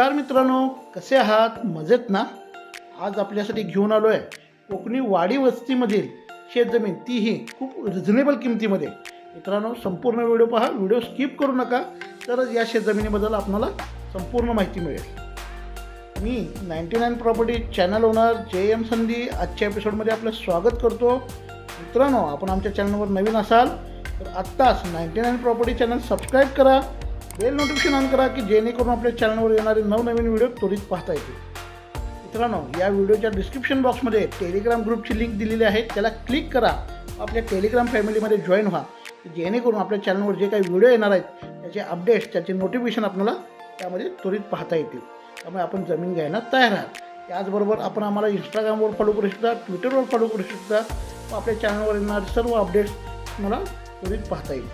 नमस्कार मित्रांनो कसे आहात? मजेत ना? आज आपल्यासाठी घेऊन आलो आहे कोकणी वाडी वस्तीमधील शेतजमीन. तीही खूप रिझनेबल किमतीमध्ये. मित्रांनो संपूर्ण व्हिडिओ पहा. व्हिडिओ स्किप करू नका. तरच या शेतजमिनीबद्दल आपणाला संपूर्ण माहिती मिळेल. मी ninety nine property channel owner J M Sandhi आजच्या एपिसोडमध्ये आपलं स्वागत करतो. मित्रांनो आपण आमच्या चॅनलवर नवीन असाल तर आत्ताच ninety nine property channel subscribe करा. बेल नोटिफिकेशन ऑन करा की जेणेकरून आपल्या चॅनलवर येणारे नवनवीन व्हिडिओ त्वरित पाहता येतील. मित्रांनो या व्हिडिओच्या डिस्क्रिप्शन बॉक्समध्ये टेलिग्राम ग्रुपची लिंक दिलेली आहे. त्याला क्लिक करा. आपल्या टेलिग्राम फॅमिलीमध्ये जॉईन व्हा. जेणेकरून आपल्या चॅनलवर जे काही व्हिडिओ येणार आहेत त्याचे अपडेट्स त्याचे नोटिफिकेशन आपल्याला त्यामध्ये त्वरित पाहता येतील. त्यामुळे आपण जमीन घ्यायला तयार आहात. त्याचबरोबर आपण आम्हाला इंस्टाग्रामवर फॉलो करू शकता ट्विटरवर फॉलो करू शकता. व आपल्या चॅनलवर येणारे सर्व अपडेट्स तुम्हाला त्वरित पाहता येईल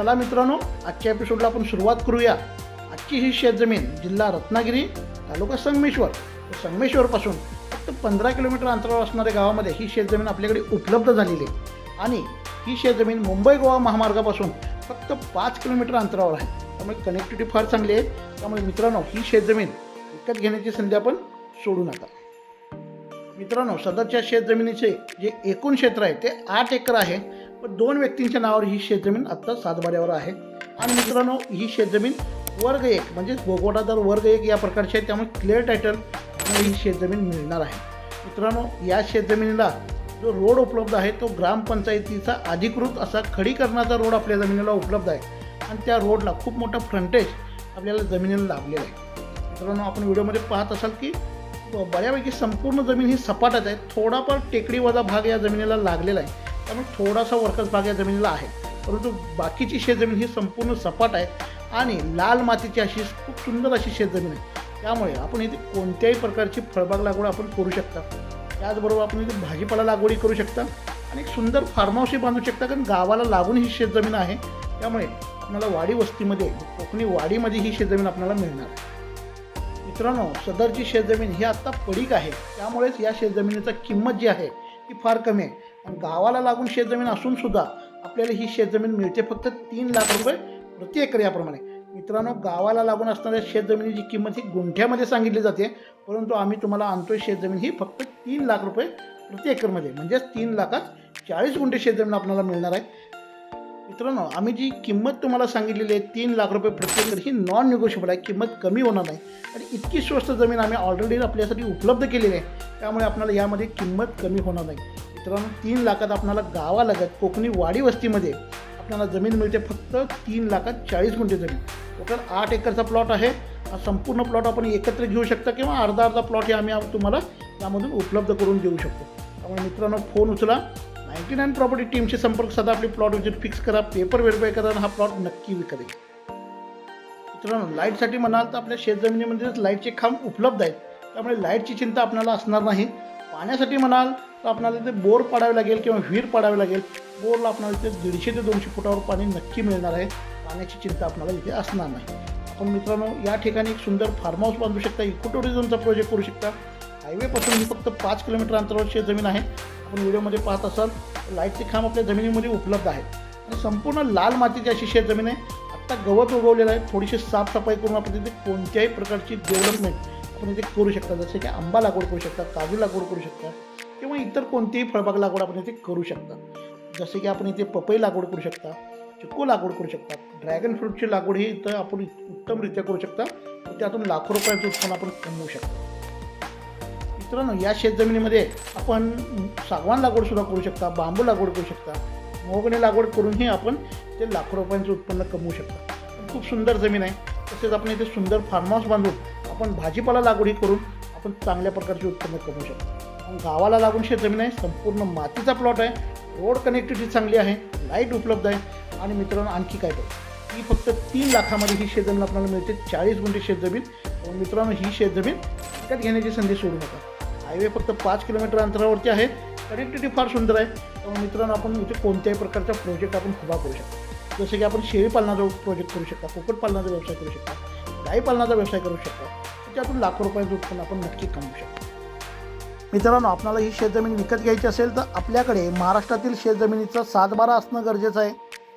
चला मित्रांनो आजच्या एपिसोडला आपण सुरुवात करूया. आजची ही शेतजमीन जिल्हा रत्नागिरी तालुका संगमेश्वर. संगमेश्वरपासून फक्त पंधरा किलोमीटर अंतरावर असणाऱ्या गावामध्ये ही शेतजमीन आपल्याकडे उपलब्ध झालेली आहे. आणि ही शेतजमीन मुंबई गोवा महामार्गापासून फक्त पाच किलोमीटर अंतरावर आहे. त्यामुळे कनेक्टिव्हिटी फार चांगली आहे. त्यामुळे मित्रांनो ही शेतजमीन विकत घेण्याची संधी आपण सोडू नका. मित्रांनो सदरच्या शेतजमिनीचे जे एकूण क्षेत्र आहे ते आठ एकर आहे. पण दोन व्यक्तींच्या नावावर ही शेतजमीन आत्ता सातबाऱ्यावर आहे. आणि मित्रांनो ही शेतजमीन वर्ग एक म्हणजेच भोगवटादार वर्ग एक या प्रकारची आहे त्यामुळे क्लिअर टायटल ही शेतजमीन मिळणार आहे. मित्रांनो या शेतजमिनीला जो रोड उपलब्ध आहे तो ग्रामपंचायतीचा अधिकृत असा खडीकरणाचा रोड आपल्या जमिनीला उपलब्ध आहे. आणि त्या रोडला खूप मोठा फ्रंटेज आपल्याला जमिनीला लाभलेला आहे. मित्रांनो आपण व्हिडिओमध्ये पाहत असाल की ब- बऱ्यापैकी संपूर्ण जमीन ही सपाटच आहे. थोडाफार टेकडीवजा भाग या जमिनीला लागलेला आहे. त्यामुळे थोडासा वर्कस भाग या जमिनीला आहे. परंतु बाकीची शेतजमीन ही संपूर्ण सपाट आहे आणि लाल मातीची अशी खूप सुंदर अशी शेतजमीन आहे. त्यामुळे आपण इथे कोणत्याही प्रकारची फळबाग लागवड आपण करू शकता. त्याचबरोबर आपण इथे भाजीपाला लागवडी करू शकता आणि एक सुंदर फार्म हाऊसही बांधू शकता कारण गावाला लागून ही शेतजमीन आहे. त्यामुळे आपल्याला वाडी वस्तीमध्ये कोकणी वाडीमध्ये ही शेतजमीन आपल्याला मिळणार मित्रांनो सदरची शेतजमीन ही आत्ता पडीक आहे. त्यामुळेच या शेतजमिनीचा किंमत जी आहे ती फार कमी आहे. आणि गावाला लागून शेतजमीन असून सुद्धा आपल्याला ही शेतजमीन मिळते फक्त तीन लाख रुपये प्रति एकर याप्रमाणे. मित्रांनो गावाला लागून असणाऱ्या शेतजमिनीची किंमत ही गुंठ्यामध्ये सांगितली जाते परंतु आम्ही तुम्हाला आणतोय शेतजमीन ही फक्त तीन लाख रुपये प्रति एकरमध्ये म्हणजेच तीन लाखात चाळीस गुंठे शेतजमीन आपल्याला मिळणार आहे. मित्रांनो आम्ही जी किंमत तुम्हाला सांगितलेली आहे तीन लाख रुपये प्रति एकर ही नॉन निगोशिएबल आहे किंमत कमी होणार नाही. आणि इतकी स्वस्त जमीन आम्ही ऑलरेडी आपल्यासाठी उपलब्ध केलेली आहे त्यामुळे आपल्याला यामध्ये किंमत कमी होणार नाही. मित्रांनो तीन लाखात आपल्याला गावालगत कोकणी वाडी वस्तीमध्ये आपल्याला जमीन मिळते फक्त तीन लाखात चाळीस गुंठे जमीन. टोटल आठ एकरचा प्लॉट आहे. हा संपूर्ण प्लॉट आपण एकत्र घेऊ शकता किंवा अर्धा अर्धा प्लॉट हे आम्ही तुम्हाला यामधून उपलब्ध करून देऊ शकतो. त्यामुळे मित्रांनो फोन उचला. नाईन्टी नाईन प्रॉपर्टी टीमशी संपर्क साधा. आपली प्लॉट विजिट फिक्स करा. पेपर व्हेरीफाय करा आणि हा प्लॉट नक्की विकत मित्रांनो लाईटसाठी म्हणाल तर आपल्या शेतजमिनीमध्येच लाईटचे खांब उपलब्ध आहेत. त्यामुळे लाईटची चिंता आपल्याला असणार नाही. पाण्यासाठी म्हणाल तर आपल्याला इथे बोर पाडावे लागेल किंवा विहीर पाडावी लागेल. बोरला आपल्याला इथे दीडशे ते दोनशे फुटावर पाणी नक्की मिळणार आहे. पाण्याची चिंता आपल्याला इथे असणार नाही. आपण मित्रांनो या ठिकाणी एक सुंदर फार्म हाऊस बांधू शकता. इको टुरिझमचा प्रोजेक्ट करू शकता. हायवेपासून ही फक्त पाच किलोमीटर अंतरावर शेतजमीन आहे. आपण व्हिडिओमध्ये पाहत असाल लाईटचे खांब आपल्या जमिनीमध्ये उपलब्ध आहेत. आणि संपूर्ण लाल मातीची अशी शेतजमीन आहे. आत्ता गवत उगवलेलं आहे. थोडीशी साफसफाई करून आपण तिथे कोणत्याही प्रकारची डेव्हलपमेंट आपण करू शकता. जसे की आंबा लागवड करू शकता काजू लागवड करू शकता किंवा इतर कोणतीही फळबाग लागवड आपण इथे करू शकता. जसे की आपण इथे पपई लागवड करू शकता चिकू लागवड करू शकता ड्रॅगन फ्रूटची लागवड ही इथं आपण उत्तमरित्या करू शकता. त्यातून लाखो रुपयांचं उत्पन्न आपण कमवू शकता. मित्रांनो या शेतजमिनीमध्ये आपण सागवान लागवड सुद्धा करू शकता बांबू लागवड करू शकता मोगणे लागवड करूनही आपण ते लाखो रुपयांचं उत्पन्न कमवू शकता. खूप सुंदर जमीन आहे. तसेच आपण इथे सुंदर फार्म हाऊस बांधून आपण भाजीपाला लागवडही करून आपण चांगल्या प्रकारचे उत्पन्न कमवू शकतो. गावाला लागून शेतजमीन आहे संपूर्ण मातीचा प्लॉट आहे रोड कनेक्टिव्हिटी चांगली आहे लाइट उपलब्ध आहे आणि मित्रांनो आणखी काय तर. ही फक्त तीन लाखामध्ये ही शेतजमीन आपल्याला मिळते चाळीस गुंठे शेतजमीन. मित्रांनो ही शेतजमीन विकत घेण्याची संधी सोडू नका. हायवे फक्त पाच किलोमीटर अंतरावरती आहे कनेक्टिव्हिटी फार सुंदर आहे. त्यामुळे मित्रांनो आपण इथे कोणत्याही प्रकारचा प्रोजेक्ट आपण उभा करू शकतो. जसं की आपण शेळी पालनाचा प्रोजेक्ट करू शकता कुक्कुटपालनाचा व्यवसाय करू शकता. गाई पालनाचा व्यवसाय करू शकता. त्याच्यातून लाखो रुपयांचं उत्पन्न आपण नक्की कमवू शकतो. मित्रांनो आपल्याला ही शेतजमीन विकत घ्यायची असेल तर आपल्याकडे महाराष्ट्रातील शेतजमिनीचा सातबारा असणं गरजेचं आहे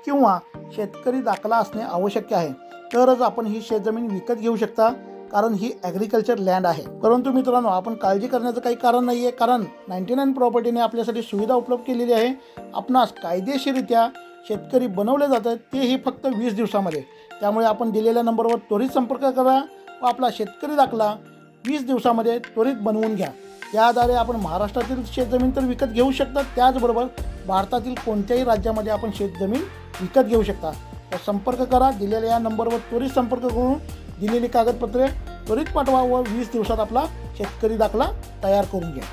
किंवा शेतकरी दाखला असणे आवश्यक आहे. तरच आपण ही शेतजमीन विकत घेऊ शकता कारण ही ॲग्रिकल्चर लँड आहे. परंतु मित्रांनो आपण काळजी करण्याचं काही कारण नाही आहे कारण नाईन्टी नाईन प्रॉपर्टीने आपल्यासाठी सुविधा उपलब्ध केलेली आहे. आपणास कायदेशीररित्या शेतकरी बनवले जातात तेही फक्त वीस दिवसामध्ये. त्यामुळे आपण दिलेल्या नंबरवर त्वरित संपर्क करा व आपला शेतकरी दाखला वीस दिवसामध्ये त्वरित बनवून घ्या. त्याद्वारे आपण महाराष्ट्रातील शेतजमीन तर विकत घेऊ शकता त्याचबरोबर भारतातील कोणत्याही राज्यामध्ये आपण शेतजमीन विकत घेऊ शकता. तर संपर्क करा दिलेल्या या नंबरवर त्वरित संपर्क करून दिलेली कागदपत्रे त्वरित पाठवा व वीस दिवसात आपला शेतकरी दाखला तयार करून घ्या.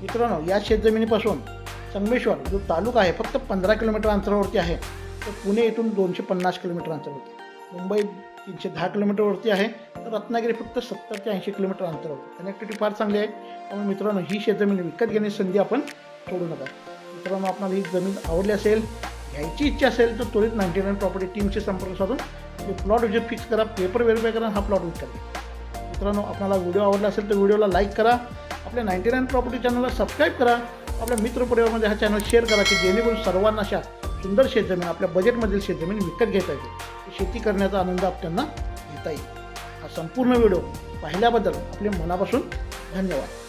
मित्रांनो या शेतजमिनीपासून संगमेश्वर जो तालुका आहे फक्त पंधरा किलोमीटर अंतरावरती आहे. तर पुणे येथून दोनशे पन्नास किलोमीटर अंतरावरती. मुंबई तीनशे दहा किलोमीटरवरती आहे. तर रत्नागिरी फक्त सत्तर ते ऐंशी किलोमीटर अंतरावरती. कनेक्टिव्हिटी फार चांगली आहे. त्यामुळे मित्रांनो ही शेतजमीन विकत घेण्याची संधी आपण सोडू नका. मित्रांनो आपल्याला ही जमीन आवडली असेल घ्यायची इच्छा असेल तर त्वरित नाईन्टी नाईन प्रॉपर्टी टीमशी संपर्क साधून ते प्लॉट विजिट फिक्स करा. पेपर व्हेरीफाय करा हा प्लॉट विकत मित्रांनो आपल्याला व्हिडिओ आवडला असेल तर व्हिडिओला लाईक करा. आपल्या नाईन्टी नाईन प्रॉपर्टी चॅनलला सबस्क्राईब करा. आपल्या मित्रपरिवारामध्ये हा चॅनल शेअर करा की जेणेकरून सर्वांना अशा सुंदर शेतजमीन आपल्या बजेटमधील शेतजमीन विकत घेता येते शेती करण्याचा आनंद आप त्यांना घेता येईल. हा संपूर्ण व्हिडिओ पाहिल्याबद्दल आपले मनापासून धन्यवाद.